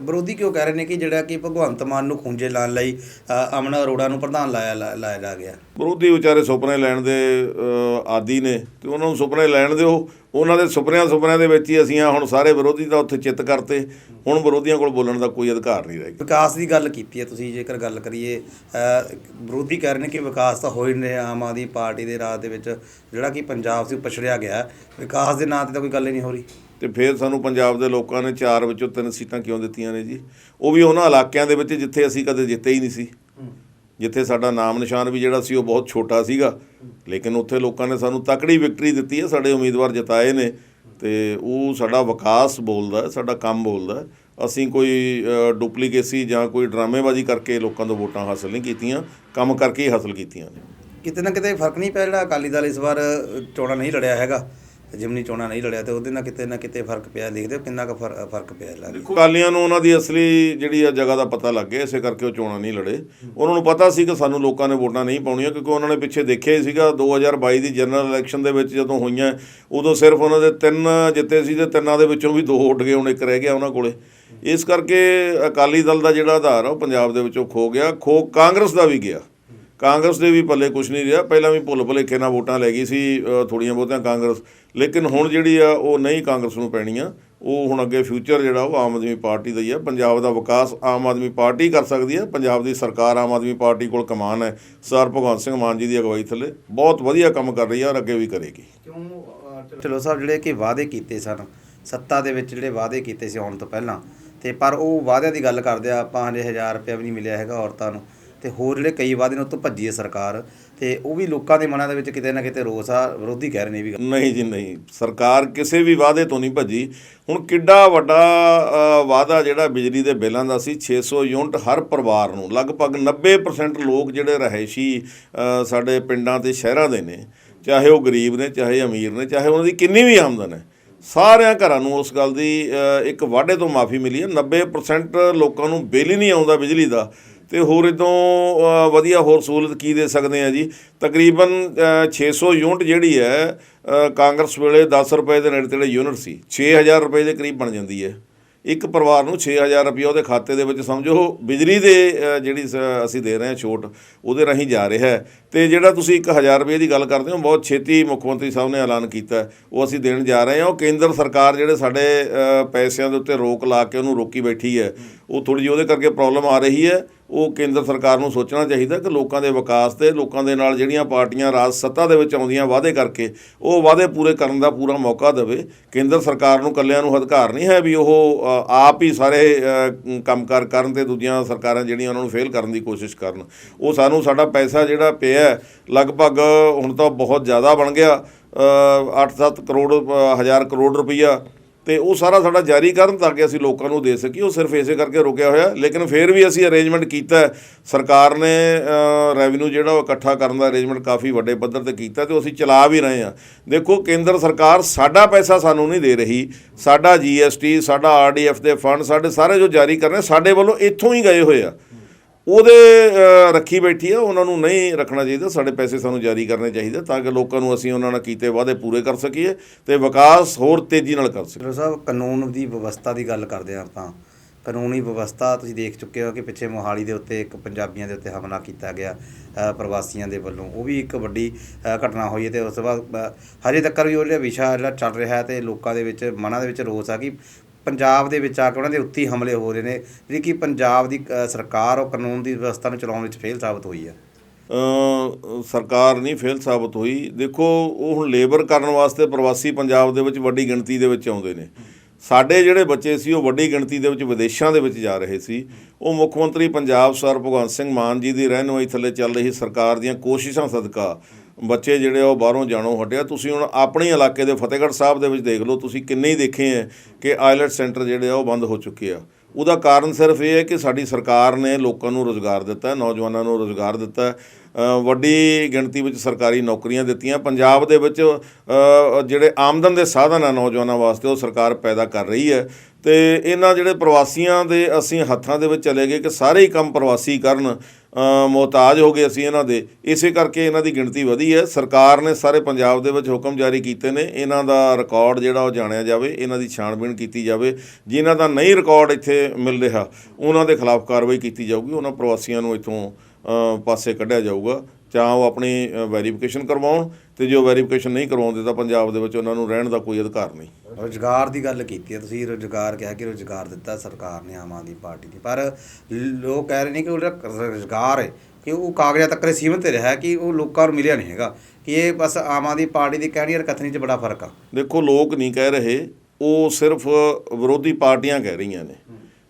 ਵਿਰੋਧੀ ਕਿਉਂ ਕਹਿ ਰਹੇ ਨੇ ਕਿ ਜਿਹੜਾ ਕਿ ਭਗਵੰਤ ਮਾਨ ਨੂੰ ਖੁੰਝੇ ਲਾਉਣ ਲਈ ਅਮਨ ਅਰੋੜਾ ਨੂੰ ਪ੍ਰਧਾਨ ਲਾਇਆ ਲਾਇਆ ਜਾ ਗਿਆ? ਵਿਰੋਧੀ ਵਿਚਾਰੇ ਸੁਪਨੇ ਲੈਣ ਦੇ ਆਦੀ ਨੇ ਤੇ ਉਹਨਾਂ ਨੂੰ ਸੁਪਨੇ ਲੈਣ ਦਿਓ। ਉਹਨਾਂ ਦੇ ਸੁਪਨਿਆਂ ਸੁਪਨਿਆਂ ਦੇ ਵਿੱਚ ਹੀ ਅਸੀਂ ਆ ਹੁਣ ਸਾਰੇ ਵਿਰੋਧੀ ਤਾਂ ਉੱਥੇ ਚਿੱਤ ਕਰਤੇ। ਹੁਣ ਵਿਰੋਧੀਆਂ ਕੋਲ ਬੋਲਣ ਦਾ ਕੋਈ ਅਧਿਕਾਰ ਨਹੀਂ ਰਹਿ ਗਿਆ। ਵਿਕਾਸ ਦੀ ਗੱਲ ਕੀਤੀ ਹੈ ਤੁਸੀਂ ਜੇਕਰ ਗੱਲ ਕਰੀਏ ਵਿਰੋਧੀ ਕਹਿ ਰਹੇ ਨੇ ਕਿ ਵਿਕਾਸ ਤਾਂ ਹੋ ਹੀ ਨਹੀਂ ਆਮ ਆਦਮੀ ਪਾਰਟੀ ਦੇ ਰਾਜ ਦੇ ਵਿੱਚ ਜਿਹੜਾ ਕਿ ਪੰਜਾਬ ਸੀ ਪਛੜਿਆ ਗਿਆ। ਵਿਕਾਸ ਦੇ ਨਾਂ ਤੇ ਤਾਂ ਕੋਈ ਗੱਲ ਹੀ ਨਹੀਂ ਹੋ ਰਹੀ। ਤੇ ਫਿਰ ਸਾਨੂੰ ਪੰਜਾਬ ਦੇ ਲੋਕਾਂ ਨੇ ਚਾਰ ਵਿੱਚੋਂ ਤਿੰਨ ਸੀਟਾਂ ਕਿਉਂ ਦਿੱਤੀਆਂ ਨੇ ਜੀ? ਉਹ ਵੀ ਉਹਨਾਂ ਇਲਾਕਿਆਂ ਦੇ ਵਿੱਚ ਜਿੱਥੇ ਅਸੀਂ ਕਦੇ ਜਿੱਤੇ ਹੀ ਨਹੀਂ ਸੀ। ਜਿੱਥੇ ਸਾਡਾ ਨਾਮ ਨਿਸ਼ਾਨ ਵੀ ਜਿਹੜਾ ਸੀ ਉਹ ਬਹੁਤ ਛੋਟਾ ਸੀਗਾ। ਲੇਕਿਨ ਉੱਥੇ ਲੋਕਾਂ ਨੇ ਸਾਨੂੰ ਤਕੜੀ ਵਿਕਟਰੀ ਦਿੱਤੀ ਹੈ ਸਾਡੇ ਉਮੀਦਵਾਰ ਜਿਤਾਏ ਨੇ। ਤੇ ਉਹ ਸਾਡਾ ਵਿਕਾਸ ਬੋਲਦਾ ਹੈ, ਸਾਡਾ ਕੰਮ ਬੋਲਦਾ ਹੈ। ਅਸੀਂ ਕੋਈ ਡੁਪਲੀਕੇਸੀ ਜਾਂ ਕੋਈ ਡਰਾਮੇਬਾਜ਼ੀ ਕਰਕੇ ਲੋਕਾਂ ਤੋਂ ਵੋਟਾਂ ਹਾਸਲ ਨਹੀਂ ਕੀਤੀਆਂ ਕੰਮ ਕਰਕੇ ਹੀ ਹਾਸਲ ਕੀਤੀਆਂ ਨੇ। ਕਿਤੇ ਨਾ ਕਿਤੇ ਫ਼ਰਕ ਨਹੀਂ ਪਿਆ ਜਿਹੜਾ ਅਕਾਲੀ ਦਲ ਇਸ ਵਾਰ ਚੋਣਾਂ ਨਹੀਂ ਲੜਿਆ ਹੈਗਾ। ਜਿਮਨੀ ਚੋਣਾਂ ਨਹੀਂ ਲੜਿਆ ਤੇ ਉਹਦੇ ਨਾਲ ਕਿਤੇ ਨਾ ਕਿਤੇ ਫ਼ਰਕ ਪਿਆ, ਦੇਖਦੇ ਹੋ ਕਿੰਨਾ ਕੁ ਫਰ- ਫ਼ਰਕ ਪਿਆ ਲੱਗ ਦੇਖੋ, ਅਕਾਲੀਆਂ ਨੂੰ ਉਹਨਾਂ ਦੀ ਅਸਲੀ ਜਿਹੜੀ ਆ ਜਗ੍ਹਾ ਦਾ ਪਤਾ ਲੱਗ ਗਿਆ, ਇਸੇ ਕਰਕੇ ਉਹ ਚੋਣਾਂ ਨਹੀਂ ਲੜੇ। ਉਹਨਾਂ ਨੂੰ ਪਤਾ ਸੀ ਕਿ ਸਾਨੂੰ ਲੋਕਾਂ ਨੇ ਵੋਟਾਂ ਨਹੀਂ ਪਾਉਣੀਆਂ, ਕਿਉਂਕਿ ਉਹਨਾਂ ਨੇ ਪਿੱਛੇ ਦੇਖਿਆ ਹੀ ਸੀਗਾ 2022 ਦੀ ਜਨਰਲ ਇਲੈਕਸ਼ਨ ਦੇ ਵਿੱਚ ਜਦੋਂ ਹੋਈਆਂ, ਉਦੋਂ ਸਿਰਫ ਉਹਨਾਂ ਦੇ ਤਿੰਨ ਜਿੱਤੇ ਸੀ ਤੇ ਤਿੰਨਾਂ ਦੇ ਵਿੱਚੋਂ ਵੀ ਦੋ ਉੱਡ ਗਏ, ਹੁਣ ਇੱਕ ਰਹਿ ਗਿਆ ਉਹਨਾਂ ਕੋਲੇ। ਇਸ ਕਰਕੇ ਅਕਾਲੀ ਦਲ ਦਾ ਜਿਹੜਾ ਆਧਾਰ ਆ, ਉਹ ਪੰਜਾਬ ਦੇ ਵਿੱਚੋਂ ਖੋ ਗਿਆ, ਖੋ ਕਾਂਗਰਸ ਦਾ ਵੀ ਗਿਆ। ਕਾਂਗਰਸ ਦੇ ਵੀ ਪੱਲੇ ਕੁਝ ਨਹੀਂ ਰਿਹਾ। ਪਹਿਲਾਂ ਵੀ ਭੁੱਲ ਭੁਲੇਖੇ ਨਾਲ ਵੋਟਾਂ ਲੈ ਗਈ ਸੀ ਅ, ਥੋੜੀਆਂ ਬਹੁਤੀਆਂ ਕਾਂਗਰਸ। ਲੇਕਿਨ ਹੁਣ ਜਿਹੜੀ ਆ ਉਹ ਨਹੀਂ ਕਾਂਗਰਸ ਨੂੰ ਪੈਣੀਆਂ ਉਹ ਹੁਣ ਅੱਗੇ ਫਿਊਚਰ ਜਿਹੜਾ ਉਹ ਆਮ ਆਦਮੀ ਪਾਰਟੀ ਦਾ ਹੀ ਆ। ਪੰਜਾਬ ਦਾ ਵਿਕਾਸ ਆਮ ਆਦਮੀ ਪਾਰਟੀ ਕਰ ਸਕਦੀ ਹੈ ਪੰਜਾਬ ਦੀ ਸਰਕਾਰ ਆਮ ਆਦਮੀ ਪਾਰਟੀ ਕੋਲ ਕਮਾਨ ਹੈ। ਸਰ ਭਗਵੰਤ ਸਿੰਘ ਮਾਨ ਜੀ ਦੀ ਅਗਵਾਈ ਥੱਲੇ ਬਹੁਤ ਵਧੀਆ ਕੰਮ ਕਰ ਰਹੀ ਹੈ ਔਰ ਅੱਗੇ ਵੀ ਕਰੇਗੀ। ਕਿਉਂ ਚਲੋ ਸਾਹਿਬ ਜਿਹੜੇ ਕਿ ਵਾਅਦੇ ਕੀਤੇ ਸਨ ਸੱਤਾ ਦੇ ਵਿੱਚ ਜਿਹੜੇ ਵਾਅਦੇ ਕੀਤੇ ਸੀ ਆਉਣ ਤੋਂ ਪਹਿਲਾਂ ਤੇ ਪਰ ਉਹ ਵਾਅਦਿਆਂ ਦੀ ਗੱਲ ਕਰਦੇ ਆ ਆਪਾਂ ਹਲੇ 1000 ਰੁਪਏ ਵੀ ਨਹੀਂ ਮਿਲਿਆ ਹੈਗਾ ਔਰਤਾਂ ਨੂੰ। ਤੇ ਹੋਰ ਜਿਹੜੇ ਕਈ ਵਾਅਦੇ ਨੇ ਉਹ ਭੱਜੀ ਹੈ ਸਰਕਾਰ ਤੇ ਉਹ ਵੀ ਲੋਕਾਂ ਦੇ ਮਨਾਂ ਦੇ ਵਿੱਚ ਕਿਤੇ ਨਾ ਕਿਤੇ ਰੋਸ ਆ ਵਿਰੋਧੀ ਕਹਿ ਰਹੇ ਨੇ ਵੀ ਨਹੀਂ ਜੀ ਨਹੀਂ। ਸਰਕਾਰ ਕਿਸੇ ਵੀ ਵਾਅਦੇ ਤੋਂ ਨਹੀਂ ਭੱਜੀ। ਹੁਣ ਕਿੱਡਾ ਵੱਡਾ ਅ, ਵਾਅਦਾ ਜਿਹੜਾ ਬਿਜਲੀ ਦੇ ਬਿੱਲਾਂ ਦਾ ਸੀ 600 ਯੂਨਿਟ ਹਰ ਪਰਿਵਾਰ ਨੂੰ ਲਗਭਗ 90% ਲੋਕ ਜਿਹੜੇ ਰਹਿਸ਼ੀ ਅ, ਸਾਡੇ ਪਿੰਡਾਂ ਤੇ ਸ਼ਹਿਰਾਂ ਦੇ ਨੇ ਚਾਹੇ ਉਹ ਗਰੀਬ ਨੇ ਚਾਹੇ ਅਮੀਰ ਨੇ ਚਾਹੇ ਉਹਨਾਂ ਦੀ ਕਿੰਨੀ ਵੀ ਆਮਦਨ ਹੈ ਸਾਰਿਆਂ ਘਰਾਂ ਨੂੰ ਉਸ ਗੱਲ ਦੀ ਇੱਕ ਵਾਅਦੇ ਤੋਂ ਮਾਫੀ ਮਿਲੀ ਹੈ। 90% ਲੋਕਾਂ ਨੂੰ ਬਿੱਲ ਹੀ ਨਹੀਂ ਆਉਂਦਾ ਬਿਜਲੀ ਦਾ। ਤੇ ਹੋਰ ਇਦੋਂ ਵਧੀਆ ਹੋਰ ਸਹੂਲਤ ਕੀ ਦੇ ਸਕਦੇ ਆ ਜੀ? ਤਕਰੀਬਨ ਅ, 600 ਯੂਨਿਟ ਜਿਹੜੀ ਹੈ ਕਾਂਗਰਸ ਵੇਲੇ 10 ਰੁਪਏ ਦੇ ਨੇੜੇ ਤੇੜੇ ਯੂਨਿਟ ਸੀ। 6000 ਰੁਪਏ ਦੇ ਕਰੀਬ ਬਣ ਜਾਂਦੀ ਹੈ। ਇੱਕ ਪਰਿਵਾਰ ਨੂੰ 6000 ਰੁਪਏ ਉਹਦੇ ਖਾਤੇ ਦੇ ਵਿੱਚ ਸਮਝੋ ਬਿਜਲੀ ਦੇ ਜਿਹੜੀ ਸ- ਅਸੀਂ ਦੇ ਰਹੇ ਹਾਂ ਛੋਟ ਉਹਦੇ ਰਾਹੀਂ ਜਾ ਰਿਹਾ ਹੈ। ਤੇ ਜਿਹੜਾ ਤੁਸੀਂ 1000 ਰੁਪਏ ਦੀ ਗੱਲ ਕਰਦੇ ਹੋ ਬਹੁਤ ਛੇਤੀ ਮੁੱਖ ਮੰਤਰੀ ਸਾਹਿਬ ਨੇ ਐਲਾਨ ਕੀਤਾ ਉਹ ਅਸੀਂ ਦੇਣ ਜਾ ਰਹੇ ਹਾਂ। ਉਹ ਕੇਂਦਰ ਸਰਕਾਰ ਜਿਹੜੇ ਸਾਡੇ ਪੈਸਿਆਂ ਦੇ ਉੱਤੇ ਰੋਕ ਲਾ ਕੇ ਉਹਨੂੰ ਰੋਕੀ ਬੈਠੀ ਹੈ ਉਹ ਥੋੜੀ ਜਿਹੀ ਉਹਦੇ ਕਰਕੇ ਪ੍ਰੋਬਲਮ ਆ ਰਹੀ ਹੈ। ਉਹ ਕੇਂਦਰ ਸਰਕਾਰ ਨੂੰ ਸੋਚਣਾ ਚਾਹੀਦਾ ਕਿ ਲੋਕਾਂ ਦੇ ਵਿਕਾਸ ਤੇ ਲੋਕਾਂ ਦੇ ਨਾਲ ਜਿਹੜੀਆਂ ਪਾਰਟੀਆਂ ਰਾਜ ਸੱਤਾ ਦੇ ਵਿੱਚ ਆਉਂਦੀਆਂ ਵਾਅਦੇ ਕਰਕੇ ਉਹ ਵਾਅਦੇ ਪੂਰੇ ਕਰਨ ਦਾ ਪੂਰਾ ਮੌਕਾ ਦੇਵੇ। ਕੇਂਦਰ ਸਰਕਾਰ ਨੂੰ ਕੱਲਿਆਂ ਨੂੰ ਅਧਿਕਾਰ ਨਹੀਂ ਹੈ ਵੀ ਉਹ ਆਪ ਹੀ ਸਾਰੇ ਅ, ਕੰਮਕਾਰ ਕਰਨ ਤੇ ਦੂਜੀਆਂ ਸਰਕਾਰਾਂ ਜਿਹੜੀਆਂ ਉਹਨਾਂ ਨੂੰ ਫੇਲ ਕਰਨ ਦੀ ਕੋਸ਼ਿਸ਼ ਕਰਨ। ਉਹ ਸਾਨੂੰ ਸਾਡਾ ਪੈਸਾ ਜਿਹੜਾ ਪਿਆ ਲਗਭਗ ਹੁਣ ਤਾਂ ਬਹੁਤ ਜ਼ਿਆਦਾ ਬਣ ਗਿਆ। 8-7 ਕਰੋੜ ਅ, ਹਜ਼ਾਰ ਕਰੋੜ ਰੁਪਈਆ ਤੇ ਉਹ ਸਾਰਾ ਸਾਡਾ ਜਾਰੀ ਕਰਨ ਤਾਂ ਕਿ ਅਸੀਂ ਲੋਕਾਂ ਨੂੰ ਦੇ ਸਕੀਏ। ਉਹ ਸਿਰਫ ਇਸੇ ਕਰਕੇ ਰੁਕਿਆ ਹੋਇਆ। ਲੇਕਿਨ ਫਿਰ ਵੀ ਅਸੀਂ ਅਰੇਂਜਮੈਂਟ ਕੀਤਾ ਸਰਕਾਰ ਨੇ ਰੈਵਨਿਊ ਜਿਹੜਾ ਉਹ ਇਕੱਠਾ ਕਰਨ ਦਾ ਅਰੇਂਜਮੈਂਟ ਕਾਫੀ ਵੱਡੇ ਪੱਧਰ ਤੇ ਕੀਤਾ ਤੇ ਉਹ ਅਸੀਂ ਚਲਾ ਵੀ ਰਹੇ ਹਾਂ। ਦੇਖੋ, ਕੇਂਦਰ ਸਰਕਾਰ ਸਾਡਾ ਪੈਸਾ ਸਾਨੂੰ ਨਹੀਂ ਦੇ ਰਹੀ। ਸਾਡਾ ਜੀਐਸਟੀ ਸਾਡਾ ਆਰਡੀਐਫ ਦੇ ਫੰਡ ਸਾਡੇ ਸਾਰੇ ਜੋ ਜਾਰੀ ਕਰ ਰਹੇ ਸਾਡੇ ਵੱਲੋਂ ਇੱਥੋਂ ਹੀ ਗਏ ਹੋਏ ਆ। ਉਹਦੇ ਰੱਖੀ ਬੈਠੀ ਆ, ਉਹਨਾਂ ਨੂੰ ਨਹੀਂ ਰੱਖਣਾ ਚਾਹੀਦਾ, ਸਾਡੇ ਪੈਸੇ ਸਾਨੂੰ ਜਾਰੀ ਕਰਨੇ ਚਾਹੀਦੇ, ਤਾਂ ਕਿ ਲੋਕਾਂ ਨੂੰ ਅਸੀਂ ਉਹਨਾਂ ਨਾਲ ਕੀਤੇ ਵਾਅਦੇ ਪੂਰੇ ਕਰ ਸਕੀਏ ਤੇ ਵਿਕਾਸ ਹੋਰ ਤੇਜ਼ੀ ਨਾਲ ਕਰ ਸਕੀਏ। ਸਾਹਿਬ, ਕਾਨੂੰਨ ਦੀ ਵਿਵਸਥਾ ਦੀ ਗੱਲ ਕਰਦੇ ਹਾਂ ਆਪਾਂ। ਕਾਨੂੰਨੀ ਵਿਵਸਥਾ, ਤੁਸੀਂ ਦੇਖ ਚੁੱਕੇ ਹੋ ਕਿ ਪਿੱਛੇ ਮੋਹਾਲੀ ਦੇ ਉੱਤੇ ਇੱਕ ਪੰਜਾਬੀਆਂ ਦੇ ਉੱਤੇ ਹਮਲਾ ਕੀਤਾ ਗਿਆ ਪ੍ਰਵਾਸੀਆਂ ਦੇ ਵੱਲੋਂ। ਉਹ ਵੀ ਇੱਕ ਵੱਡੀ ਘਟਨਾ ਹੋਈ ਹੈ ਤੇ ਉਸ ਤੋਂ ਬਾਅਦ ਹਜੇ ਤੱਕ ਵੀ ਉਹ ਜਿਹੜਾ ਵਿਸ਼ਾ ਜਿਹੜਾ ਚੱਲ ਰਿਹਾ ਹੈ ਤੇ ਲੋਕਾਂ ਦੇ ਵਿੱਚ, ਮਨਾਂ ਦੇ ਵਿੱਚ ਰੋਸ ਆ ਕਿ ਪੰਜਾਬ ਦੇ ਵਿੱਚ ਆ ਕੇ ਉਹਨਾਂ ਦੇ ਉੱਤੇ ਹਮਲੇ ਹੋ ਰਹੇ ਨੇ, ਜਿਹੜੀ ਕਿ ਪੰਜਾਬ ਦੀ ਸਰਕਾਰ ਉਹ ਕਾਨੂੰਨ ਦੀ ਵਿਵਸਥਾ ਨੂੰ ਚਲਾਉਣ ਵਿੱਚ ਫੇਲ ਸਾਬਤ ਹੋਈ ਹੈ ਸਰਕਾਰ ਨਹੀਂ ਫੇਲ ਸਾਬਤ ਹੋਈ। ਦੇਖੋ, ਉਹ ਹੁਣ ਲੇਬਰ ਕਰਨ ਵਾਸਤੇ ਪ੍ਰਵਾਸੀ ਪੰਜਾਬ ਦੇ ਵਿੱਚ ਵੱਡੀ ਗਿਣਤੀ ਦੇ ਵਿੱਚ ਆਉਂਦੇ ਨੇ। ਸਾਡੇ ਜਿਹੜੇ ਬੱਚੇ ਸੀ, ਉਹ ਵੱਡੀ ਗਿਣਤੀ ਦੇ ਵਿੱਚ ਵਿਦੇਸ਼ਾਂ ਦੇ ਵਿੱਚ ਜਾ ਰਹੇ ਸੀ। ਉਹ ਮੁੱਖ ਮੰਤਰੀ ਪੰਜਾਬ ਸਰ ਭਗਵੰਤ ਸਿੰਘ ਮਾਨ ਜੀ ਦੀ ਰਹਿਨੁਮਾਈ ਥੱਲੇ ਚੱਲ ਰਹੀ ਸਰਕਾਰ ਦੀਆਂ ਕੋਸ਼ਿਸ਼ਾਂ ਸਦਕਾ ਬੱਚੇ ਜਿਹੜੇ ਆ ਉਹ ਬਾਹਰੋਂ ਜਾਣੋਂ ਹਟਿਆ। ਤੁਸੀਂ ਹੁਣ ਆਪਣੇ ਇਲਾਕੇ ਦੇ ਫਤਿਹਗੜ੍ਹ ਸਾਹਿਬ ਦੇ ਵਿੱਚ ਦੇਖ ਲਓ, ਤੁਸੀਂ ਕਿੰਨੇ ਹੀ ਦੇਖੇ ਹੈ ਕਿ ਆਇਲਟ ਸੈਂਟਰ ਜਿਹੜੇ ਆ ਉਹ ਬੰਦ ਹੋ ਚੁੱਕੇ ਆ। ਉਹਦਾ ਕਾਰਨ ਸਿਰਫ ਇਹ ਹੈ ਕਿ ਸਾਡੀ ਸਰਕਾਰ ਨੇ ਲੋਕਾਂ ਨੂੰ ਰੋਜ਼ਗਾਰ ਦਿੱਤਾ ਨੌਜਵਾਨਾਂ ਨੂੰ ਰੋਜ਼ਗਾਰ ਦਿੱਤਾ ਵੱਡੀ ਗਿਣਤੀ ਵਿੱਚ ਸਰਕਾਰੀ ਨੌਕਰੀਆਂ ਦਿੱਤੀਆਂ। ਪੰਜਾਬ ਦੇ ਵਿੱਚ ਜਿਹੜੇ ਆਮਦਨ ਦੇ ਸਾਧਨ ਆ ਨੌਜਵਾਨਾਂ ਵਾਸਤੇ ਉਹ ਸਰਕਾਰ ਪੈਦਾ ਕਰ ਰਹੀ ਹੈ। ਤੇ ਇਹਨਾਂ ਜਿਹੜੇ ਪ੍ਰਵਾਸੀਆਂ ਦੇ ਅਸੀਂ ਹੱਥਾਂ ਦੇ ਵਿੱਚ ਚਲੇ ਗਏ ਕਿ ਸਾਰੇ ਹੀ ਕੰਮ ਪ੍ਰਵਾਸੀ ਕਰਨ ਅ, ਮੁਹਤਾਜ ਹੋ ਗਏ ਅਸੀਂ ਇਹਨਾਂ ਦੇ। ਇਸੇ ਕਰਕੇ ਇਹਨਾਂ ਦੀ ਗਿਣਤੀ ਵਧੀ ਹੈ। ਸਰਕਾਰ ਨੇ ਸਾਰੇ ਪੰਜਾਬ ਦੇ ਵਿੱਚ ਹੁਕਮ ਜਾਰੀ ਕੀਤੇ ਨੇ। ਇਹਨਾਂ ਦਾ ਰਿਕਾਰਡ ਜਿਹੜਾ ਉਹ ਜਾਣਿਆ ਜਾਵੇ ਇਹਨਾਂ ਦੀ ਛਾਣਬੀਣ ਕੀਤੀ ਜਾਵੇ। ਜਿਨ੍ਹਾਂ ਦਾ ਨਹੀਂ ਰਿਕਾਰਡ ਇੱਥੇ ਮਿਲ ਰਿਹਾ ਉਹਨਾਂ ਦੇ ਖਿਲਾਫ ਕਾਰਵਾਈ ਕੀਤੀ ਜਾਊਗੀ। ਉਹਨਾਂ ਪ੍ਰਵਾਸੀਆਂ ਨੂੰ ਇੱਥੋਂ ਪਾਸੇ ਕੱਢਿਆ ਜਾਊਗਾ। ਜਾਂ ਉਹ ਆਪਣੀ ਵੈਰੀਫਿਕੇਸ਼ਨ ਕਰਵਾਉਣ ਤੇ ਜੋ ਵੈਰੀਫਿਕੇਸ਼ਨ ਨਹੀਂ ਕਰਵਾਉਂਦੇ ਤਾਂ ਪੰਜਾਬ ਦੇ ਵਿੱਚ ਉਹਨਾਂ ਨੂੰ ਰਹਿਣ ਦਾ ਕੋਈ ਅਧਿਕਾਰ ਨਹੀਂ। ਰੋਜ਼ਗਾਰ ਦੀ ਗੱਲ ਕੀਤੀ ਹੈ। ਤੁਸੀਂ ਰੋਜ਼ਗਾਰ ਕਿਹਾ ਕਿ ਰੋਜ਼ਗਾਰ ਦਿੱਤਾ ਸਰਕਾਰ ਨੇ ਆਮ ਆਦਮੀ ਪਾਰਟੀ ਦੀ। ਪਰ ਲੋਕ ਕਹਿ ਰਹੇ ਨੇ ਕਿ ਉਹ ਰੋਜ਼ਗਾਰ ਹੈ ਕਿ ਉਹ ਕਾਗਜ਼ਾਂ ਤੱਕ ਹੀ ਸੀਮਿਤ ਰਿਹਾ ਕਿ ਉਹ ਲੋਕਾਂ ਨੂੰ ਮਿਲਿਆ ਨਹੀਂ ਹੈਗਾ। ਕਿ ਇਹ ਬਸ ਆਮ ਆਦਮੀ ਪਾਰਟੀ ਦੀ ਕਹਿਣੀ ਔਰ ਕਥਨੀ 'ਚ ਬੜਾ ਫ਼ਰਕ ਆ। ਦੇਖੋ ਲੋਕ ਨਹੀਂ ਕਹਿ ਰਹੇ। ਉਹ ਸਿਰਫ ਵਿਰੋਧੀ ਪਾਰਟੀਆਂ ਕਹਿ ਰਹੀਆਂ ਨੇ।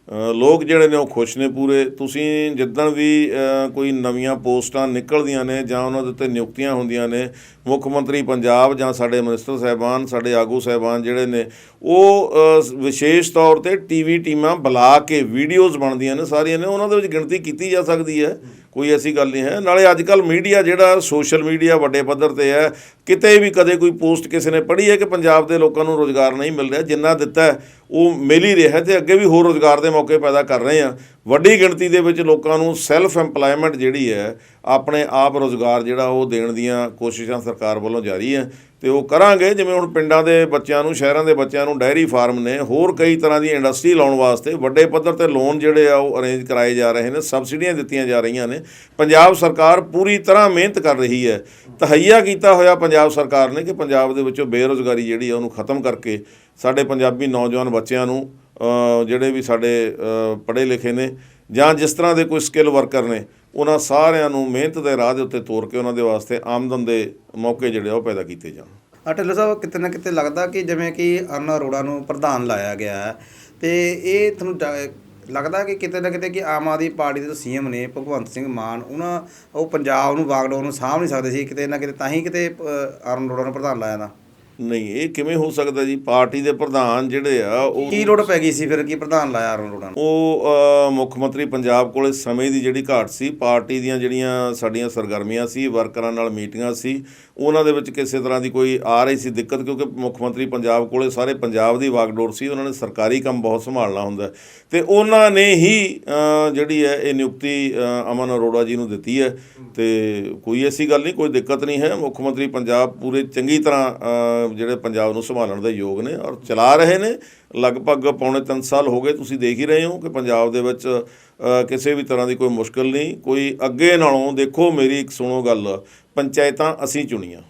ਲੋਕ ਜਿਹੜੇ ਨੇ ਉਹ ਖੁਸ਼ ਨੇ ਪੂਰੇ। ਤੁਸੀਂ ਜਿੱਦਣ ਵੀ ਕੋਈ ਨਵੀਆਂ ਪੋਸਟਾਂ ਨਿਕਲਦੀਆਂ ਨੇ ਜਾਂ ਉਹਨਾਂ ਦੇ ਉੱਤੇ ਨਿਯੁਕਤੀਆਂ ਹੁੰਦੀਆਂ ਨੇ, ਮੁੱਖ ਮੰਤਰੀ ਪੰਜਾਬ ਜਾਂ ਸਾਡੇ ਮਿਨਿਸਟਰ ਸਾਹਿਬਾਨ, ਸਾਡੇ ਆਗੂ ਸਾਹਿਬਾਨ ਜਿਹੜੇ ਨੇ, ਉਹ ਵਿਸ਼ੇਸ਼ ਤੌਰ ਤੇ ਟੀਵੀ ਟੀਮਾਂ ਬੁਲਾ ਕੇ ਵੀਡੀਓਜ਼ ਬਣਦੀਆਂ ਨੇ, ਸਾਰੀਆਂ ਨੇ, ਉਹਨਾਂ ਦੇ ਵਿੱਚ ਗਿਣਤੀ ਕੀਤੀ ਜਾ ਸਕਦੀ ਹੈ। ਕੋਈ ਐਸੀ ਗੱਲ ਨਹੀਂ ਹੈ। ਨਾਲੇ ਅੱਜ ਕੱਲ ਮੀਡੀਆ ਜਿਹੜਾ ਸੋਸ਼ਲ ਮੀਡੀਆ ਵੱਡੇ ਪੱਧਰ ਤੇ ਹੈ, ਕਿਤੇ ਵੀ ਕਦੇ ਕੋਈ ਪੋਸਟ ਕਿਸੇ ਨੇ ਪੜ੍ਹੀ ਹੈ ਕਿ ਪੰਜਾਬ ਦੇ ਲੋਕਾਂ ਨੂੰ ਰੋਜ਼ਗਾਰ ਨਹੀਂ ਮਿਲ ਰਿਹਾ, ਜਿੰਨਾ ਦਿੱਤਾ ਉਹ ਮਿਲ ਹੀ ਰਿਹਾ ਤੇ ਅੱਗੇ ਵੀ ਹੋਰ ਰੋਜ਼ਗਾਰ ਦੇ ਮੌਕੇ ਪੈਦਾ ਕਰ ਰਹੇ ਆ। ਵੱਡੀ ਗਿਣਤੀ ਦੇ ਵਿੱਚ ਲੋਕਾਂ ਨੂੰ ਸੈਲਫ ਏਮਪਲੋਇਮੈਂਟ ਜਿਹੜੀ ਹੈ, ਆਪਣੇ ਆਪ ਰੋਜ਼ਗਾਰ ਜਿਹੜਾ ਉਹ ਦੇਣ ਦੀਆਂ ਕੋਸ਼ਿਸ਼ਾਂ ਸਰਕਾਰ ਵੱਲੋਂ ਜਾਰੀ ਹੈ ਤੇ ਉਹ ਕਰਾਂਗੇ। ਜਿਵੇਂ ਹੁਣ ਪਿੰਡਾਂ ਦੇ ਬੱਚਿਆਂ ਨੂੰ, ਸ਼ਹਿਰਾਂ ਦੇ ਬੱਚਿਆਂ ਨੂੰ ਡੈਰੀ ਫਾਰਮ ਨੇ ਹੋਰ ਕਈ ਤਰ੍ਹਾਂ ਦੀ ਇੰਡਸਟਰੀ ਲਾਉਣ ਵਾਸਤੇ ਵੱਡੇ ਪੱਧਰ ਤੇ ਲੋਨ ਜਿਹੜੇ ਆ ਉਹ ਅਰੇਂਜ ਕਰਾਏ ਜਾ ਰਹੇ ਨੇ ਸਬਸਿਡੀਆਂ ਦਿੱਤੀਆਂ ਜਾ ਰਹੀਆਂ ਨੇ। ਪੰਜਾਬ ਸਰਕਾਰ ਪੂਰੀ ਤਰ੍ਹਾਂ ਮਿਹਨਤ ਕਰ ਰਹੀ ਹੈ। ਤਹਈਆ ਕੀਤਾ ਹੋਇਆ ਪੰਜਾਬ ਸਰਕਾਰ ਨੇ ਕਿ ਪੰਜਾਬ ਦੇ ਵਿੱਚੋਂ ਬੇਰੁਜ਼ਗਾਰੀ ਜਿਹੜੀ ਆ ਉਹਨੂੰ ਖਤਮ ਕਰਕੇ ਸਾਡੇ ਪੰਜਾਬੀ ਨੌਜਵਾਨ ਬੱਚਿਆਂ ਨੂੰ ਜਿਹੜੇ ਵੀ ਸਾਡੇ ਪੜ੍ਹੇ ਲਿਖੇ ਨੇ ਜਾਂ ਜਿਸ ਤਰ੍ਹਾਂ ਦੇ ਕੋਈ ਸਕਿੱਲ ਵਰਕਰ ਨੇ, ਉਹਨਾਂ ਸਾਰਿਆਂ ਨੂੰ ਮਿਹਨਤ ਦੇ ਰਾਹ ਦੇ ਉੱਤੇ ਤੋਰ ਕੇ ਉਹਨਾਂ ਦੇ ਵਾਸਤੇ ਆਮਦਨ ਦੇ ਮੌਕੇ ਜਿਹੜੇ ਆ ਉਹ ਪੈਦਾ ਕੀਤੇ ਜਾਣ। ਆ ਢਿੱਲੋਂ ਸਾਹਿਬ, ਕਿਤੇ ਨਾ ਕਿਤੇ ਲੱਗਦਾ ਕਿ ਜਿਵੇਂ ਕਿ ਅਰਨ ਅਰੋੜਾ ਨੂੰ ਪ੍ਰਧਾਨ ਲਾਇਆ ਗਿਆ ਹੈ, ਤੇ ਇਹ ਤੁਹਾਨੂੰ ਲੱਗਦਾ ਕਿ ਕਿਤੇ ਨਾ ਕਿਤੇ ਕਿ ਆਮ ਆਦਮੀ ਪਾਰਟੀ ਦੇ ਸੀਐਮ ਨੇ, ਭਗਵੰਤ ਸਿੰਘ ਮਾਨ, ਉਹਨਾਂ, ਉਹ ਪੰਜਾਬ ਨੂੰ, ਵਾਗਡੋਰ ਨੂੰ ਸਾਂਭ ਨਹੀਂ ਸਕਦੇ ਸੀ, ਕਿਤੇ ਨਾ ਕਿਤੇ ਤਾਂ ਹੀ ਕਿਤੇ ਅਰਨ ਅਰੋੜਾ ਨੂੰ ਪ੍ਰਧਾਨ ਲਾਇਆ ਨਾ? ਨਹੀਂ ਇਹ ਕਿਵੇਂ ਹੋ ਸਕਦਾ ਜੀ? ਪਾਰਟੀ ਦੇ ਪ੍ਰਧਾਨ ਜਿਹੜੇ ਆ ਉਹ ਕੀ ਲੋੜ ਪੈ ਗਈ ਸੀ ਫਿਰ? ਕੀ ਪ੍ਰਧਾਨ ਲਾਇਆ ਅਰਨ ਅਰੋੜਾ ਨੂੰ? ਉਹ ਮੁੱਖ ਮੰਤਰੀ ਪੰਜਾਬ ਕੋਲੇ ਸਮੇਂ ਦੀ ਜਿਹੜੀ ਘਾਟ ਸੀ ਪਾਰਟੀ ਦੀਆਂ ਜਿਹੜੀਆਂ ਸਾਡੀਆਂ ਸਰਗਰਮੀਆਂ ਸੀ ਵਰਕਰਾਂ ਨਾਲ ਮੀਟਿੰਗਾਂ ਸੀ ਉਹਨਾਂ ਦੇ ਵਿੱਚ ਕਿਸੇ ਤਰ੍ਹਾਂ ਦੀ ਕੋਈ ਆ ਰਹੀ ਸੀ ਦਿੱਕਤ, ਕਿਉਂਕਿ ਮੁੱਖ ਮੰਤਰੀ ਪੰਜਾਬ ਕੋਲੇ ਸਾਰੇ ਪੰਜਾਬ ਦੀ ਵਾਗਡੋਰ ਸੀ, ਉਹਨਾਂ ਨੇ ਸਰਕਾਰੀ ਕੰਮ ਬਹੁਤ ਸੰਭਾਲਣਾ ਹੁੰਦਾ ਹੈ। ਤੇ ਉਹਨਾਂ ਨੇ ਹੀ ਜਿਹੜੀ ਹੈ, ਇਹ ਨਿਯੁਕਤੀ ਅਮਨ ਅਰੋੜਾ ਜੀ ਨੂੰ ਦਿੱਤੀ ਹੈ। ਤੇ ਕੋਈ ਐਸੀ ਗੱਲ ਨਹੀਂ, ਕੋਈ ਦਿੱਕਤ ਨਹੀਂ ਹੈ। ਮੁੱਖ ਮੰਤਰੀ ਪੰਜਾਬ ਪੂਰੇ ਚੰਗੀ ਤਰ੍ਹਾਂ ਜਿਹੜੇ ਪੰਜਾਬ ਨੂੰ ਸੰਭਾਲਣ ਦੇ ਯੋਗ ਨੇ ਔਰ ਚਲਾ ਰਹੇ ਨੇ। ਲਗਭਗ ਪੌਣੇ 3 ਸਾਲ ਹੋ ਗਏ ਤੁਸੀਂ ਦੇਖ ਹੀ ਰਹੇ ਹੋ ਕਿ ਪੰਜਾਬ ਦੇ ਵਿੱਚ ਕਿਸੇ ਵੀ ਤਰ੍ਹਾਂ ਦੀ ਕੋਈ ਮੁਸ਼ਕਲ ਨਹੀਂ। ਕੋਈ ਅੱਗੇ ਨਾਲੋਂ ਦੇਖੋ ਮੇਰੀ ਇੱਕ ਸੁਣੋ ਗੱਲ, ਪੰਚਾਇਤਾਂ ਅਸੀਂ ਚੁਣੀਆਂ।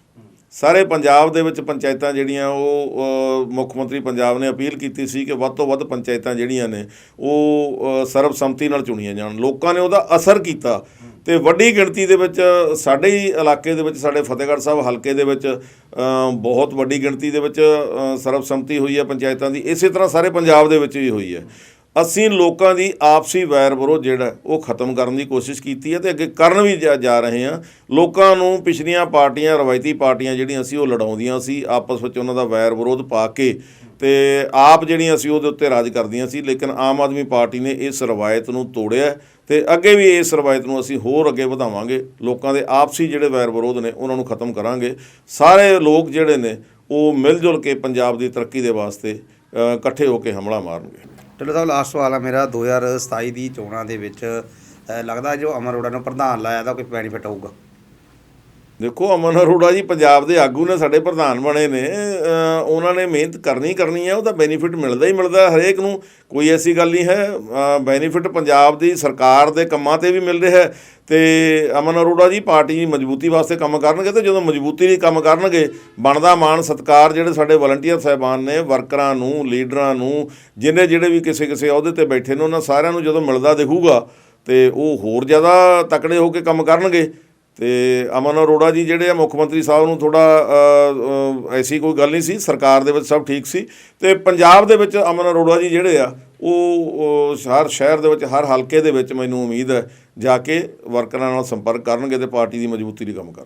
ਸਾਰੇ ਪੰਜਾਬ ਦੇ ਵਿੱਚ ਪੰਚਾਇਤਾਂ ਜਿਹੜੀਆਂ ਉਹ ਮੁੱਖ ਮੰਤਰੀ ਪੰਜਾਬ ਨੇ ਅਪੀਲ ਕੀਤੀ ਸੀ ਕਿ ਵੱਧ ਤੋਂ ਵੱਧ ਪੰਚਾਇਤਾਂ ਜਿਹੜੀਆਂ ਨੇ ਉਹ ਸਰਬਸੰਮਤੀ ਨਾਲ ਚੁਣੀਆਂ ਜਾਣ। ਲੋਕਾਂ ਨੇ ਉਹਦਾ ਅਸਰ ਕੀਤਾ ਤੇ ਵੱਡੀ ਗਿਣਤੀ ਦੇ ਵਿੱਚ ਸਾਡੇ ਹੀ ਇਲਾਕੇ ਦੇ ਵਿੱਚ, ਸਾਡੇ ਫਤਿਹਗੜ੍ਹ ਸਾਹਿਬ ਹਲਕੇ ਦੇ ਵਿੱਚ ਬਹੁਤ ਵੱਡੀ ਗਿਣਤੀ ਦੇ ਵਿੱਚ ਸਰਬਸੰਮਤੀ ਹੋਈ ਹੈ ਪੰਚਾਇਤਾਂ ਦੀ। ਇਸੇ ਤਰ੍ਹਾਂ ਸਾਰੇ ਪੰਜਾਬ ਦੇ ਵਿੱਚ ਵੀ ਹੋਈ ਹੈ। ਅਸੀਂ ਲੋਕਾਂ ਦੀ ਆਪਸੀ ਵੈਰ ਵਿਰੋਧ ਜਿਹੜਾ ਉਹ ਖਤਮ ਕਰਨ ਦੀ ਕੋਸ਼ਿਸ਼ ਕੀਤੀ ਹੈ ਤੇ ਅੱਗੇ ਕਰਨ ਵੀ ਜਾ- ਰਹੇ ਹਾਂ। ਲੋਕਾਂ ਨੂੰ ਪਿਛਲੀਆਂ ਪਾਰਟੀਆਂ, ਰਵਾਇਤੀ ਪਾਰਟੀਆਂ ਜਿਹੜੀਆਂ ਸੀ, ਉਹ ਲੜਾਉਂਦੀਆਂ ਸੀ, ਆਪਸ ਵਿੱਚ ਉਹਨਾਂ ਦਾ ਵੈਰ ਵਿਰੋਧ ਪਾ ਕੇ ਤੇ ਆਪ ਜਿਹੜੀਆਂ ਸੀ, ਉਹਦੇ ਉੱਤੇ ਰਾਜ ਕਰਦੀਆਂ ਸੀ, ਲੇਕਿਨ ਆਮ ਆਦਮੀ ਪਾਰਟੀ ਨੇ ਇਸ ਰਵਾਇਤ ਨੂੰ ਤੋੜਿਆ ਤੇ ਅੱਗੇ ਵੀ ਇਸ ਰਵਾਇਤ ਨੂੰ ਅਸੀਂ ਹੋਰ ਅੱਗੇ ਵਧਾਵਾਂਗੇ। ਲੋਕਾਂ ਦੇ ਆਪਸੀ ਜਿਹੜੇ ਵੈਰ ਵਿਰੋਧ ਨੇ, ਉਹਨਾਂ ਨੂੰ ਖਤਮ ਕਰਾਂਗੇ। ਸਾਰੇ ਲੋਕ ਜਿਹੜੇ ਨੇ, ਉਹ ਮਿਲ ਜੁਲ ਕੇ ਪੰਜਾਬ ਦੀ ਤਰੱਕੀ ਦੇ ਵਾਸਤੇ ਇਕੱਠੇ ਹੋ ਕੇ ਹਮਲਾ ਮਾਰਨਗੇ। ਢਿੱਲੋਂ ਸਾਹਿਬ ਲਾਸਟ ਸਵਾਲ ਆ ਮੇਰਾ 2027 ਦੀ ਚੋਣਾਂ ਦੇ ਵਿੱਚ ਲੱਗਦਾ ਜੋ ਅਮਰ ਅਰੋੜਾ ਨੂੰ ਪ੍ਰਧਾਨ ਲਾਇਆ ਦਾ ਕੋਈ ਬੈਨੀਫਿਟ ਹੋਊਗਾ? ਦੇਖੋ ਅਮਨ ਅਰੋੜਾ ਜੀ ਪੰਜਾਬ ਦੇ ਆਗੂ ਨੇ, ਸਾਡੇ ਪ੍ਰਧਾਨ ਬਣੇ ਨੇ ਉਹਨਾਂ ਨੇ ਮਿਹਨਤ ਕਰਨੀ ਕਰਨੀ ਹੈ, ਉਹਦਾ ਬੈਨੀਫਿਟ ਮਿਲਦਾ ਹੀ ਮਿਲਦਾ ਹਰੇਕ ਨੂੰ, ਕੋਈ ਐਸੀ ਗੱਲ ਨਹੀਂ ਹੈ ਬੈਨੀਫਿਟ ਪੰਜਾਬ ਦੀ ਸਰਕਾਰ ਦੇ ਕੰਮਾਂ ਤੇ ਵੀ ਮਿਲ ਰਿਹਾ ਹੈ ਤੇ ਅਮਨ ਅਰੋੜਾ ਜੀ ਪਾਰਟੀ ਦੀ ਮਜ਼ਬੂਤੀ ਵਾਸਤੇ ਕੰਮ ਕਰਨਗੇ ਤੇ ਜਦੋਂ ਮਜ਼ਬੂਤੀ ਲਈ ਕੰਮ ਕਰਨਗੇ, ਬਣਦਾ ਮਾਣ ਸਤਕਾਰ ਜਿਹੜੇ ਸਾਡੇ ਵਲੰਟੀਅਰ ਸਾਹਿਬਾਨ ਨੇ ਵਰਕਰਾਂ ਨੂੰ ਲੀਡਰਾਂ ਨੂੰ ਜਿਹਨੇ ਜਿਹੜੇ ਵੀ ਕਿਸੇ ਕਿਸੇ ਅਹੁਦੇ ਤੇ ਬੈਠੇ ਨੇ, ਉਹਨਾਂ ਸਾਰਿਆਂ ਨੂੰ ਜਦੋਂ ਮਿਲਦਾ ਦਿਖੂਗਾ ਤੇ ਉਹ ਹੋਰ ਜ਼ਿਆਦਾ ਤਕੜੇ ਹੋ ਕੇ ਕੰਮ ਕਰਨਗੇ। ਤੇ ਅਮਨ ਅਰੋੜਾ ਜੀ ਜਿਹੜੇ ਆ ਮੁੱਖ ਮੰਤਰੀ ਸਾਹਿਬ ਨੂੰ ਥੋੜਾ ਐਸੀ ਕੋਈ ਗੱਲ ਨਹੀਂ ਸੀ, ਸਰਕਾਰ ਦੇ ਵਿੱਚ ਸਭ ਠੀਕ ਸੀ। ਤੇ ਪੰਜਾਬ ਦੇ ਵਿੱਚ ਅਮਨ ਅਰੋੜਾ ਜੀ ਜਿਹੜੇ ਆ, ਉਹ ਹਰ ਸ਼ਹਿਰ ਦੇ ਵਿੱਚ, ਹਰ ਹਲਕੇ ਦੇ ਵਿੱਚ ਮੈਨੂੰ ਉਮੀਦ ਹੈ, ਜਾ ਕੇ ਵਰਕਰਾਂ ਨਾਲ ਸੰਪਰਕ ਕਰਨਗੇ ਤੇ ਪਾਰਟੀ ਦੀ ਮਜ਼ਬੂਤੀ ਲਈ ਕੰਮ ਕਰਨ